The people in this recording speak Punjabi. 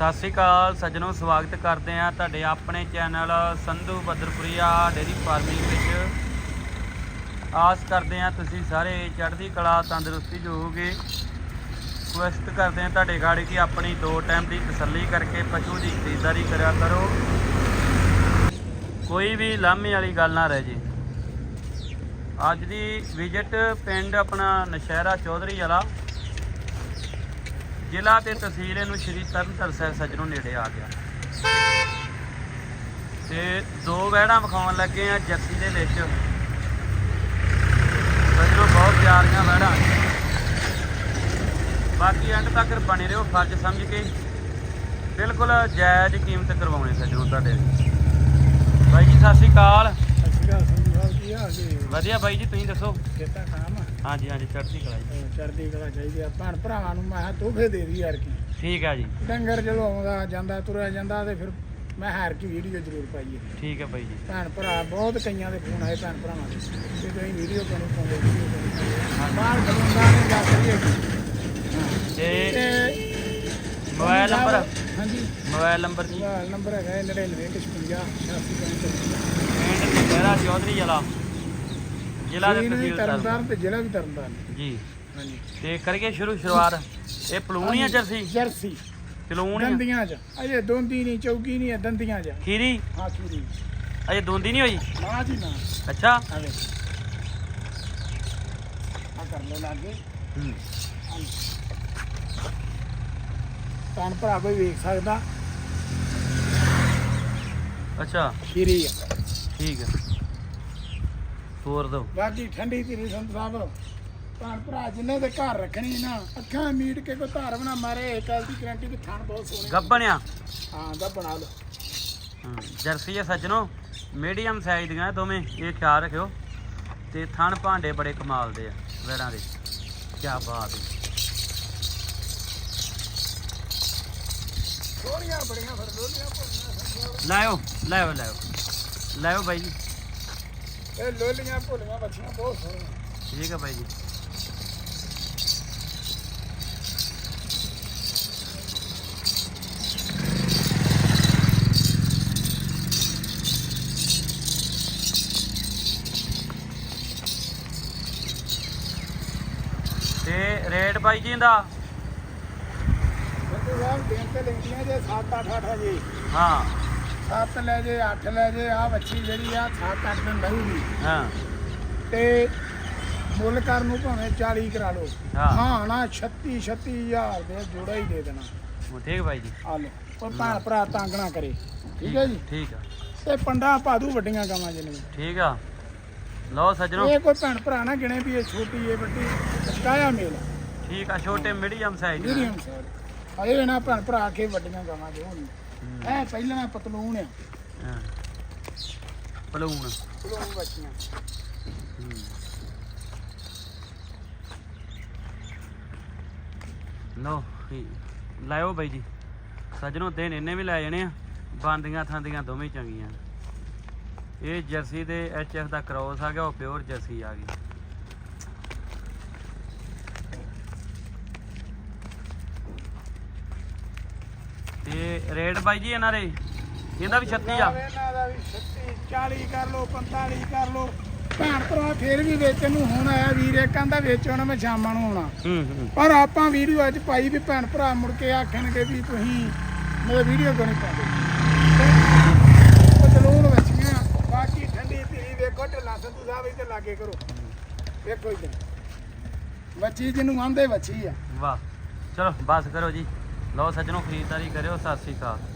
ਸਤਿ ਸ੍ਰੀ ਅਕਾਲ, ਸੱਜਣੋ, ਸਵਾਗਤ ਕਰਦੇ ਆ ਤੁਹਾਡੇ ਆਪਣੇ channel Sandhu Badarpuria dairy farming ਵਿੱਚ। ਆਸ ਕਰਦੇ ਆ ਤੁਸੀਂ ਸਾਰੇ ਚੜ੍ਹਦੀ ਕਲਾ, ਤੰਦਰੁਸਤੀ ਜੋਗੇ ਹੋਵੋਗੇ। ਕਰਦੇ ਆ ਤੁਹਾਡੇ ਗਾੜੀ ਕਿ ਆਪਣੀ ਦੋ ਟਾਈਮ ਦੀ ਤਸੱਲੀ ਕਰਕੇ ਪਸ਼ੂ ਦੀ ਖਰੀਦਦਾਰੀ ਕਰਿਆ ਕਰੋ। ਕੋਈ ਵੀ ਲਾਮੇ ਵਾਲੀ ਗੱਲ ਨਾ ਰਹਿ ਜੇ। ਅੱਜ ਦੀ ਵਿਜ਼ਿਟ ਪਿੰਡ ਆਪਣਾ ਨਸ਼ਹਿਰਾ ਚੌਧਰੀ ਵਾਲਾ ਜ਼ਿਲ੍ਹਾ ਤੇ ਤਹਿਸੀਲ ਇਹਨੂੰ ਸ਼੍ਰੀ ਤਰਨਤਾਰਨ ਸਾਹਿਬ ਸੱਜਣੋਂ ਨੇੜੇ ਆ ਗਿਆ। ਤੇ ਦੋ ਵਹਿੜਾਂ ਵਿਖਾਉਣ ਲੱਗੇ ਆ ਜੱਸੀ ਦੇ ਵਿੱਚ। ਸੱਜਣੋਂ ਬਹੁਤ ਪਿਆਰੀਆਂ ਵਹਿੜਾਂ। ਬਾਕੀ ਐਂਡ ਤੱਕ ਬਣੇ ਰਹੋ ਫਰਜ਼ ਸਮਝ ਕੇ। ਬਿਲਕੁਲ ਜਾਇਜ਼ ਕੀਮਤ ਕਰਵਾਉਣੇ ਸੱਜਣੋਂ ਤੁਹਾਡੇ ਬਾਈ ਜੀ ਸਤਿ ਸ਼੍ਰੀ ਅਕਾਲ। ਵਧੀਆ ਬਾਈ ਜੀ ਤੁਸੀਂ ਦੱਸੋ? ਕਿੱਦਾਂ ਕੰਮ ਹਾਂਜੀ ਹਾਂਜੀ ਚੜ੍ਹਦੀ ਕਲਾ ਜੀ। ਚੜ੍ਹਦੀ ਕਲਾ ਚਾਹੀਦੀ ਆ। ਭੈਣ ਭਰਾਵਾਂ ਨੂੰ ਮੈਂ ਕਿਹਾ ਤੋਹਫੇ ਦੇ ਦੀ ਯਾਰ ਕੀ। ਠੀਕ ਹੈ ਜੀ। ਡੰਗਰ ਜਦੋਂ ਆਉਂਦਾ ਜਾਂਦਾ ਤੁਰਿਆ ਜਾਂਦਾ ਤੇ ਫਿਰ ਮੈਂ ਹਾਰ ਕੀ ਵੀਡੀਓ ਜ਼ਰੂਰ ਪਾਈਏ। ਠੀਕ ਹੈ ਬਾਈ ਜੀ। ਭੈਣ ਭਰਾ ਬਹੁਤ ਕਈਆਂ ਦੇ ਫੋਨ ਆਏ ਭੈਣ ਭਰਾਵਾਂ ਦੇ। ਕਿ ਤੁਸੀਂ ਵੀਡੀਓ ਕਿਉਂ ਨਹੀਂ ਪਾਉਂਦੇ ਵੀਡੀਓ ਕਿਉਂ ਨਹੀਂ ਪਾਉਂਦੇ ਬਾਹਰ ਖਲੋਂਦਾ ਨਹੀਂ ਜਾ ਕਰੀਏ ਤੇ ਮੋਬਾਈਲ ਨੰਬਰ? ਹਾਂਜੀ। ਮੋਬਾਈਲ ਨੰਬਰ ਜੀ ਮੋਬਾਈਲ ਨੰਬਰ ਹੈਗਾ 9956 86 ਪਿੰਡ ਚੌਧਰੀ ਵਾਲਾ। ਜ਼ਿਲ੍ਹਾ ਤੇ ਤਹਿਸੀਲ ਤਰਨਤਾਰਨ ਤਰਨ ਤੇ ਜ਼ਿਲ੍ਹਾ ਵੀ ਤਰਨਤਾਰਨ ਜੀ। ਹਾਂਜੀ। ਤੇ ਕਰੀਏ ਸ਼ੁਰੂ ਸ਼ੁਰੂਆਤ। ਇਹ ਪਲੂਣੀਆਂ ਜਰਸੀ? ਜਰਸੀ। ਪਲੂਣੀਆਂ? ਦੰਦੀਆਂ ਚ। ਅਜੇ ਦੋਂਦੀ ਨਹੀਂ ਚੌਕੀ ਨਹੀਂ ਦੰਦੀਆਂ ਚ। ਖੀਰੀ? ਹਾਂ ਚੂਰੀ ਅਜੇ ਦੋਂਦੀ ਨਹੀਂ ਹੋਈ? ਨਾ ਜੀ ਨਾ। ਅੱਛਾ। ਆ ਕਰ ਲੋ ਲਾਗੇ। ਹੂੰ। ਤਾਂ ਭਰਾ ਕੋਈ ਵੇਖ ਸਕਦਾ? ਅੱਛਾ। ਖੀਰੀ ਆ। ਠੀਕ ਹੈ। ਹੋਰ ਦੋ। ਬਾਕੀ ਠੰਡੀ ਧੀਰੀ ਸੰਤ ਸਾਹਿਬ ਤਾਂ ਭਰਾ ਜਿੰਨੇ ਦੇ ਘਰ ਰੱਖਣੀ ਨਾ ਅੱਖਾਂ ਮੀਟ ਕੇ ਕੋਈ ਧਾਰ ਬਣਾ ਮਾਰੇ ਇਹ ਕੱਲ ਦੀ ਗਰੰਟੀ ਵੀ ਥਣ ਬਹੁਤ ਸੋਹਣੇ ਗੱਬਣਿਆ। ਹਾਂ ਦਾ ਬਣਾ ਲਓ। ਹਾਂ, ਜਰਸੀ ਹੈ ਸੱਜਣੋ ਮੀਡੀਅਮ ਸਾਈਜ਼ ਦੀਆਂ ਇਹ ਦੋਵੇਂ ਇਹ ਖਿਆਲ ਰੱਖਿਓ। ਤੇ ਥਣ ਭਾਂਡੇ ਬੜੇ ਕਮਾਲ ਦੇ ਆ ਵੈੜਾਂ ਦੇ। ਕੀ ਬਾਤ ਹੈ। ਸੋਹਣੀਆਂ ਬੜੀਆਂ ਫਿਰ ਲੋਲੀਆਂ ਭੁੱਲੀਆਂ ਸੰਤ ਲਾਇਓ ਲਾਇਓ ਲਾਇਓ। ਲਾਇਓ ਬਾਈ ਜੀ। ਇਹ ਲੋਲੀਆਂ ਭੁੱਲੀਆਂ ਬੱਚੀਆਂ ਬਹੁਤ ਸੋਹਣੀਆਂ। ਠੀਕ ਹੈ ਬਾਈ ਜੀ। ਤੇ ਰੇਟ ਬਾਈ ਜੀ ਦਾ ਸੰਧੂ ਸਾਹਿਬ ਦਿਨ ਤੇ ਲੈਂਦੀਆਂ ਜੇ 7 8 8 ਜੀ। ਹਾਂ। 7 ਲੈ ਜੇ 8 ਲੈ ਜੇ ਆ ਬੱਚੀ ਜਿਹੜੀ ਆ 7 8 ਦਿਨ ਰਹੂਗੀ ਹਾਂ। ਤੇ ਮੁੱਲ ਕਰਨ ਨੂੰ ਭਾਵੇਂ 40 ਕਰਾ ਲਓ। ਹਾਂ। ਹਾਂ ਨਾ 36 36000 ਦੇ ਜੋੜਾ ਹੀ ਦੇ ਦੇਣਾ। ਉਹ ਠੀਕ ਬਾਈ ਜੀ। ਆ ਲਓ ਕੋਈ ਭੈਣ ਭਰਾ ਤੰਗ ਨਾ ਕਰੇ। ਠੀਕ ਹੈ ਜੀ? ਠੀਕ ਆ। ਤੇ ਪੰਡਾ ਪਾਦੂ ਵੱਡੀਆਂ ਗਾਵਾਂ ਜਿਹਨੇ ਠੀਕ ਆ। ਲਓ ਸੱਜਣੋ। ਇਹ ਕੋਈ ਭੈਣ ਭਰਾ ਨਾ ਗਿਣੇ ਵੀ ਇਹ ਛੋਟੀ ਇਹ ਵੱਡੀ ਕਾਇਆ ਮੇਲ ਠੀਕ ਆ ਛੋਟੇ ਮੀਡੀਅਮ ਸਾਈਜ਼ ਮੀਡੀਅਮ ਸਾਈਜ਼ ਆਏ ਨਾ ਭੈਣ ਭਰਾ ਕੇ ਵੱਡੀਆਂ ਗਾਵਾਂ ਦੇ ਹੋਣ। ਐ ਪਹਿਲਾਂ ਨਾ ਪਤਲੂਣ ਆ। ਪਲੂਣ ਪਤਲੂਣ ਬੱਚੀਆਂ। ਲਓ ਲਾਇਓ ਬਾਈ ਜੀ। ਸੱਜਣੋ ਦਿਨ ਇਹਨੇ ਵੀ ਲੈ ਜਾਣੇ ਆ। ਬੰਦੀਆਂ ਥਾਂਦੀਆਂ ਦੋਵੇਂ ਹੀ ਚੰਗੀਆਂ। ਇਹ ਜਰਸੀ ਦੇ ਐਚ ਐਫ ਦਾ ਕ੍ਰੋਸ ਆ ਗਿਆ ਉਹ ਪਿਓਰ ਜਰਸੀ ਆ ਗਈ ਤੇ ਰੇਟ ਬਾਈ ਜੀ ਇਹਨਾਂ ਦੇ ਇਹਦਾ ਵੀ 36 ਆ। ਇਹਨਾਂ ਦਾ ਵੀ 36 40 ਕਰ ਲਓ 45 ਕਰ ਲਓ। ਭੈਣ ਭਰਾ ਫੇਰ ਵੀ ਵੇਚਣ ਨੂੰ ਹੁਣ ਆਇਆ ਵੀਰ ਕਹਿੰਦਾ ਵੇਚਣਾ ਮੈਂ ਸ਼ਾਮਾਂ ਨੂੰ ਆਉਣਾ। ਪਰ ਆਪਾਂ ਵੀਡੀਓ ਅੱਜ ਪਾਈ ਵੀ ਭੈਣ ਭਰਾ ਮੁੜ ਕੇ ਆਖਣਗੇ ਵੀ ਤੁਸੀਂ ਮੇਰੇ ਵੀਡੀਓ ਕਿਉਂ ਨਹੀਂ ਪਾਉਂਦੇ? ਚਲੂਣ ਵੱਛੀਆਂ ਬਾਕੀ ਠੰਡੀ ਧੀਰੀ ਵੇਖੋ ਢਿੱਲਾ ਸੰਧੂ ਸਾਹਿਬ ਇੱਥੇ ਲਾਗੇ ਕਰੋ। ਵੇਖੋ ਇੱਧਰ। ਵੱਛੀ ਜਿਹਨੂੰ ਆਂਦੇ ਵੱਛੀ ਆ। ਵਾਹ। ਚਲੋ ਬਸ ਕਰੋ ਜੀ। ਲਓ ਸੱਜਣੋ ਖਰੀਦਦਾਰੀ ਕਰਿਓ ਸਤਿ ਸ੍ਰੀ ਅਕਾਲ।